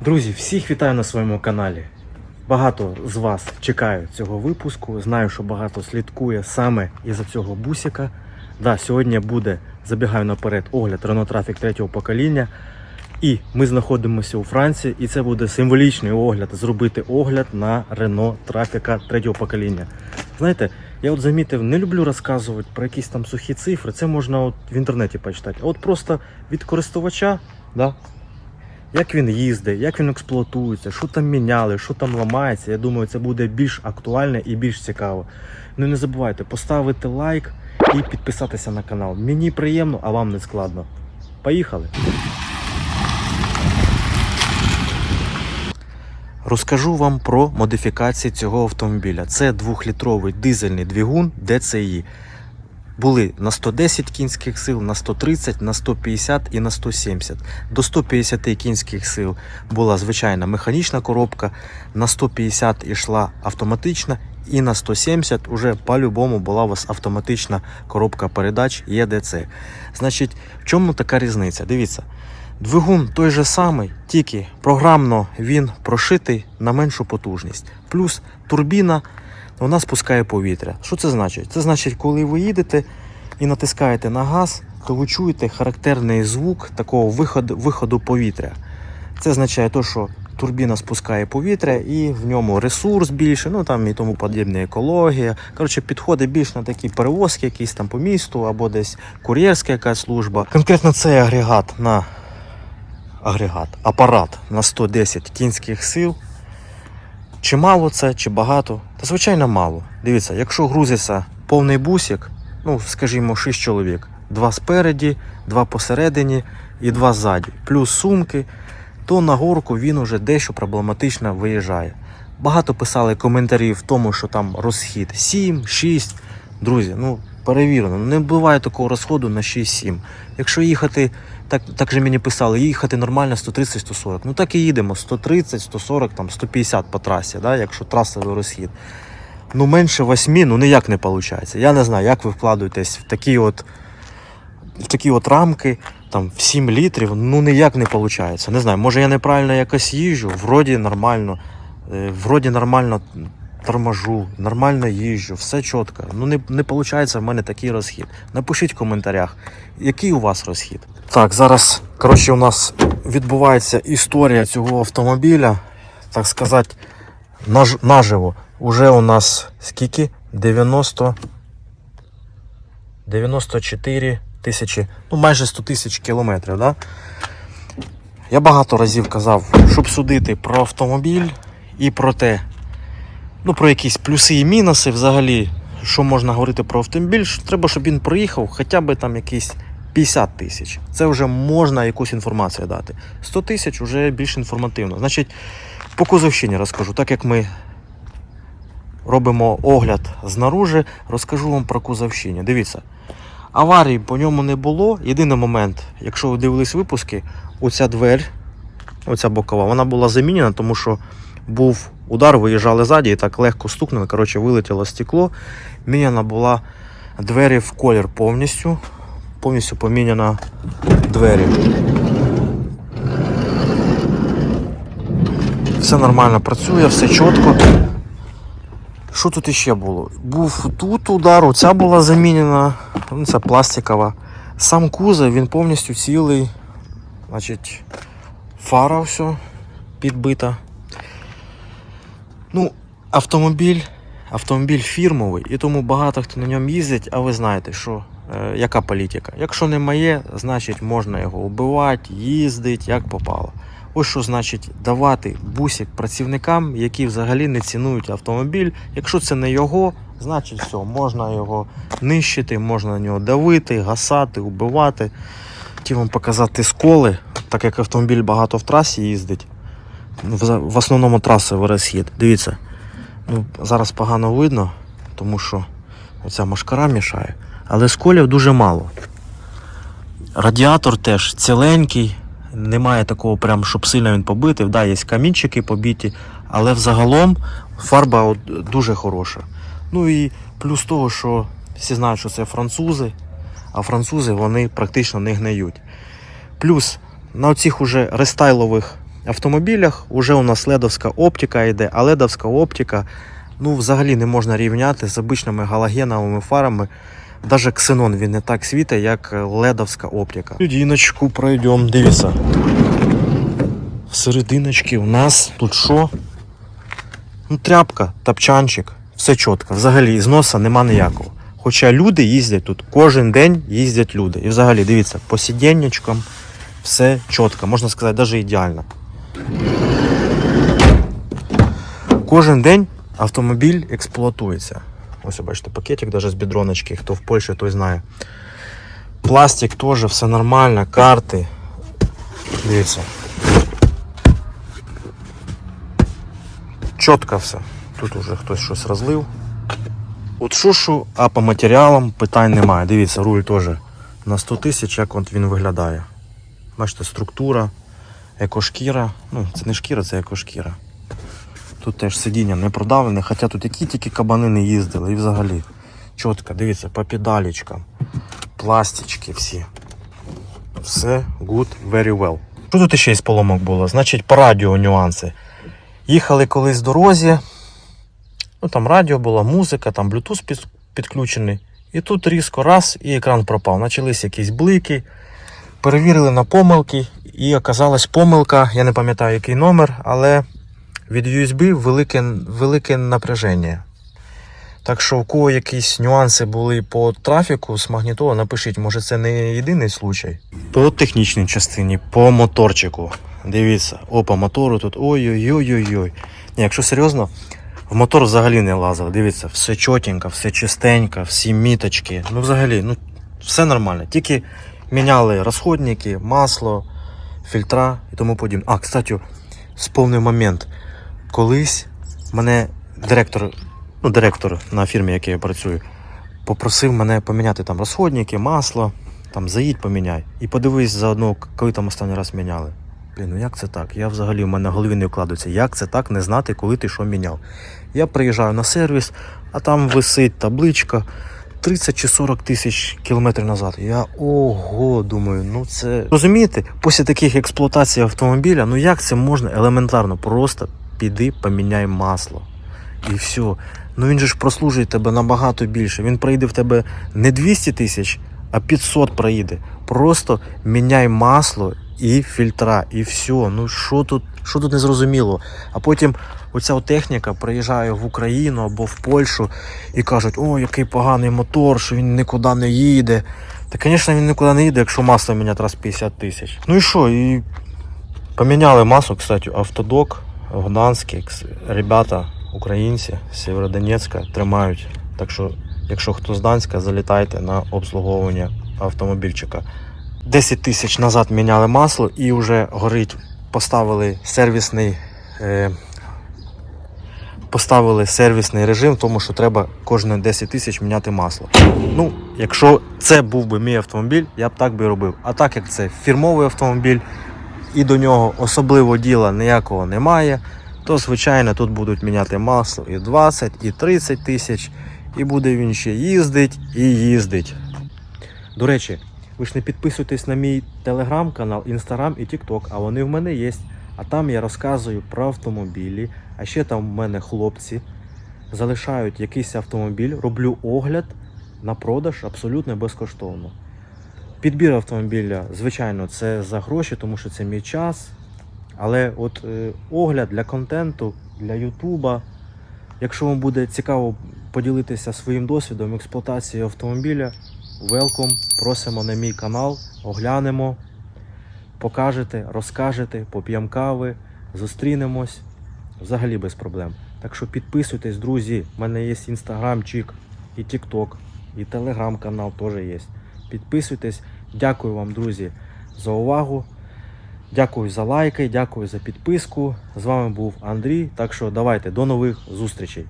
Друзі, всіх вітаю на своєму каналі. Багато з вас чекають цього випуску. Знаю, що багато слідкує саме із-за цього бусика. Да, сьогодні буде, забігаю наперед, огляд Renault Traffic третього покоління. І ми знаходимося у Франції, і це буде символічний огляд, зробити огляд на Renault Traffic третього покоління. Знаєте, я от замітив, не люблю розказувати про якісь там сухі цифри. Це можна от в інтернеті почитати. А от просто від користувача, да, як він їздить, як він експлуатується, що там міняли, що там ламається. Я думаю, це буде більш актуально і більш цікаво. Ну і не забувайте поставити лайк і підписатися на канал. Мені приємно, а вам не складно. Поїхали! Розкажу вам про модифікації цього автомобіля. Це двохлітровий дизельний двигун DCI. Були на 110 кінських сил, на 130, на 150 і на 170. До 150 кінських сил була звичайна механічна коробка, на 150 йшла автоматична, і на 170 уже по-любому була у вас автоматична коробка передач EDC. Значить, в чому така різниця? Дивіться. Двигун той же самий, тільки програмно він прошитий на меншу потужність. Плюс турбіна вона спускає повітря. Що це значить? Це значить, коли ви їдете і натискаєте на газ, то ви чуєте характерний звук такого виходу, виходу повітря. Це означає, то, що турбіна спускає повітря і в ньому ресурс більше, ну там і тому подібне екологія. Коротше, підходить більш на такі перевозки, якісь там по місту або десь кур'єрська якась служба. Конкретно цей агрегат на агрегат, апарат на 110 кінських сил. Чи мало це, чи багато? Та звичайно мало. Дивіться, якщо грузиться повний бусик, ну скажімо, 6 чоловік, два спереді, два посередині і два ззаді, плюс сумки, то на горку він уже дещо проблематично виїжджає. Багато писали коментарів в тому, що там розхід 7, 6. Друзі, ну перевірено, не буває такого розходу на 6-7. Якщо їхати, так, так же мені писали, їхати нормально 130-140. Ну так і їдемо 130, 140, там 150 по трасі, да, якщо трасовий розхід. Ну менше 8, ну ніяк не виходить. Я не знаю, як ви вкладуєтесь в такі от, в такі от рамки, там в 7 літрів, ну ніяк не виходить. Не знаю, може я неправильно якось їжджу, вроді нормально, е, вроді нормально торможу, нормально їжджу, все чітко. Ну не, не виходить в мене такий розхід. Напишіть в коментарях, який у вас розхід. Так, зараз коротше, у нас відбувається історія цього автомобіля, так сказати, наж, наживо. Уже у нас скільки? 90 94 тисячі, ну майже 100 тисяч кілометрів. Да? Я багато разів казав, щоб судити про автомобіль і про те, ну, про якісь плюси і мінуси взагалі, що можна говорити про автомобіль, треба, щоб він проїхав хоча б там якісь 50 тисяч. Це вже можна якусь інформацію дати. 100 тисяч вже більш інформативно. Значить, по кузовщині розкажу, так як ми робимо огляд знаружи, розкажу вам про кузовщині. Дивіться, аварій по ньому не було. Єдиний момент, якщо ви дивились випуски, оця двері, оця бокова, вона була замінена, тому що був удар, виїжджали ззаді і так легко стукнули. Коротше, вилетіло стекло. Міняна була двері в колір повністю. Повністю поміняна двері. Все нормально працює, все чітко. Що тут іще було? Був тут удар, оця була замінена, ну, це пластикова. Сам кузов він повністю цілий. Значить, фара все підбита. Ну, автомобіль, автомобіль фірмовий, і тому багато хто на ньому їздить, а ви знаєте, що, е, яка політика. Якщо немає, значить можна його вбивати, їздити, як попало. Ось що значить давати бусик працівникам, які взагалі не цінують автомобіль. Якщо це не його, значить все, можна його нищити, можна на нього давити, гасати, вбивати. Хотів вам показати сколи, так як автомобіль багато в трасі їздить. В, основному трасовий розхід. Дивіться, ну, зараз погано видно, тому що оця машкара мішає. Але сколів дуже мало. Радіатор теж ціленький, немає такого, прям, щоб сильно він побитий. Да, є камінчики побиті, але взагалом фарба от, дуже хороша. Ну і плюс того, що всі знають, що це французи, а французи вони практично не гниють. Плюс на оцих уже рестайлових автомобілях вже у нас ледовська оптика йде, а ледовська оптика ну, взагалі не можна рівняти з обичними галогеновими фарами. Навіть ксенон він не так світить, як ледовська оптика. Людіночку пройдемо, дивіться. Всерединочки у нас тут що? Ну, тряпка, тапчанчик, все чітко. Взагалі зноса нема ніякого. Хоча люди їздять тут, кожен день їздять люди. І взагалі, дивіться, по сидіннячкам все чітко, можна сказати, навіть ідеально. Кожен день автомобіль експлуатується. Ось бачите, пакетик навіть з бідроночки, хто в Польщі, той знає. Пластик теж, все нормально, карти. Дивіться. Чітко все. Тут уже хтось щось розлив. От шушу, а по матеріалам питань немає. Дивіться, руль теж на 100 тисяч, як він виглядає. Бачите, структура, екошкіра. Ну, це не шкіра, це екошкіра. Тут теж сидіння не продавлене, хоча тут які тільки кабани не їздили і взагалі. Чітко, дивіться, по педалічкам, пластички всі. Все good, very well. Що тут ще із поломок було? Значить, по радіо нюанси. Їхали колись в дорозі, ну там радіо була, музика, там Bluetooth під- підключений. І тут різко раз і екран пропав. Почались якісь блики. Перевірили на помилки, і оказалась помилка, я не пам'ятаю який номер, але від USB велике, велике напряження. Так що, в кого якісь нюанси були по трафіку з магнітола, напишіть, може це не єдиний случай. По технічній частині, по моторчику. Дивіться, опа, мотору тут ой-ой-ой-ой-ой. Якщо серйозно, в мотор взагалі не лазив. Дивіться, все чотенько, все чистенько, всі міточки. Ну, взагалі, ну, все нормально. Тільки міняли розходники, масло, фільтра і тому подібне. А, кстати, сповнив момент. Колись мене директор, ну, директор на фірмі, в якій я працюю, попросив мене поміняти там розходники, масло, там заїдь поміняй. І подивись заодно, коли там останній раз міняли. Блін, ну як це так? Я взагалі в мене в голові не вкладається. Як це так не знати, коли ти що міняв? Я приїжджаю на сервіс, а там висить табличка 30 чи 40 тисяч кілометрів назад. Я ого, думаю, ну це. Розумієте, після таких експлуатацій автомобіля, ну як це можна елементарно? Просто піди поміняй масло. І все. Ну він же ж прослужить тебе набагато більше. Він проїде в тебе не 200 тисяч, а 500 проїде. Просто міняй масло і фільтра, і все. Ну що тут, що тут не зрозуміло? А потім оця техніка приїжджає в Україну або в Польщу і кажуть, о, який поганий мотор, що він нікуди не їде. Та, звісно, він нікуди не їде, якщо масло міняти раз 50 тисяч. Ну і що? І поміняли масло, кстати, автодок, Гданський, кс- ребята, українці з Сєвєродонецька тримають. Так що, якщо хто з Данська, залітайте на обслуговування автомобільчика. 10 тисяч назад міняли масло і вже горить. Поставили сервісний. Е, Поставили сервісний режим, тому що треба кожні 10 тисяч міняти масло. Ну, якщо це був би мій автомобіль, я б так би робив. А так як це фірмовий автомобіль, і до нього особливо діла ніякого немає, то звичайно тут будуть міняти масло і 20, і 30 тисяч, і буде він ще їздить і їздить. До речі, ви ж не підписуйтесь на мій телеграм-канал, інстаграм і тікток, а вони в мене є. А там я розказую про автомобілі, а ще там в мене хлопці залишають якийсь автомобіль, роблю огляд на продаж абсолютно безкоштовно. Підбір автомобіля, звичайно, це за гроші, тому що це мій час. Але от е, огляд для контенту, для Ютуба. Якщо вам буде цікаво поділитися своїм досвідом експлуатації автомобіля, велком, просимо на мій канал, оглянемо, покажете, розкажете, поп'ємо кави, зустрінемось. Взагалі без проблем. Так що підписуйтесь, друзі. У мене є інстаграмчик, і тікток, і телеграм-канал теж є. Підписуйтесь. Дякую вам, друзі, за увагу. Дякую за лайки, дякую за підписку. З вами був Андрій. Так що давайте до нових зустрічей.